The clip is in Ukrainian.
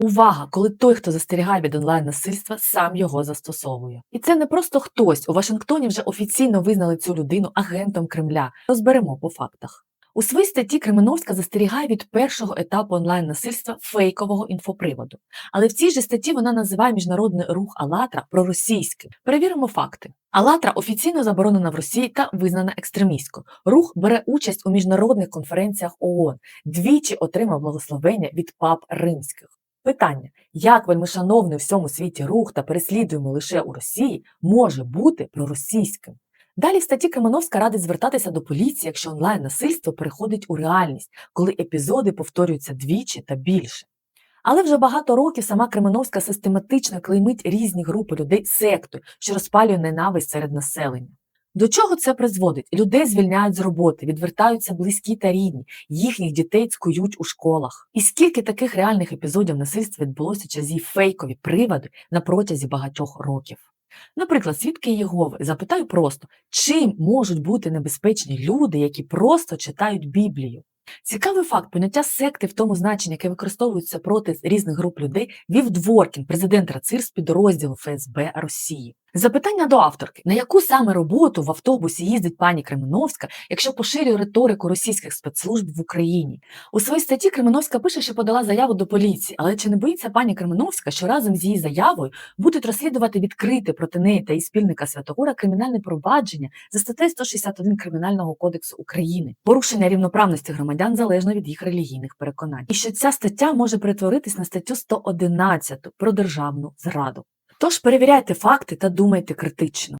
Увага, коли той, хто застерігає від онлайн-насильства, сам його застосовує. І це не просто хтось. У Вашингтоні вже офіційно визнали цю людину агентом Кремля. Розберемо по фактах. У своїй статті Кременовська застерігає від першого етапу онлайн-насильства фейкового інфоприводу. Але в цій же статті вона називає міжнародний рух «АЛЛАТРА» проросійським. Перевіримо факти. «АЛЛАТРА» офіційно заборонена в Росії та визнана екстремісткою. Рух бере участь у міжнародних конференціях ООН, двічі отримав благословення від пап римських. Питання, як вельмишановний у всьому світі рух та переслідуємо лише у Росії, може бути проросійським? Далі в статті Кременовська радить звертатися до поліції, якщо онлайн-насильство переходить у реальність, коли епізоди повторюються двічі та більше. Але вже багато років сама Кременовська систематично клеймить різні групи людей сектою, що розпалює ненависть серед населення. До чого це призводить? Людей звільняють з роботи, відвертаються близькі та рідні, їхніх дітей цкують у школах. І скільки таких реальних епізодів насильства відбулося через її фейкові приводи на протязі багатьох років? Наприклад, свідки Єгови запитаю просто, чим можуть бути небезпечні люди, які просто читають Біблію? Цікавий факт, поняття секти в тому значенні, яке використовується проти різних груп людей, вів Дворкін, президент РАЦИР з підрозділу ФСБ Росії. Запитання до авторки: на яку саме роботу в автобусі їздить пані Кременовська, якщо поширює риторику російських спецслужб в Україні? У своїй статті Кременовська пише, що подала заяву до поліції, але чи не боїться пані Кременовська, що разом з її заявою будуть розслідувати відкрите проти неї та її спільника Святогора кримінальне провадження за статтею 161 Кримінального кодексу України, порушення рівноправності громадян залежно від їх релігійних переконань, і що ця стаття може перетворитись на статтю 111 про державну зраду. Тож перевіряйте факти та думайте критично.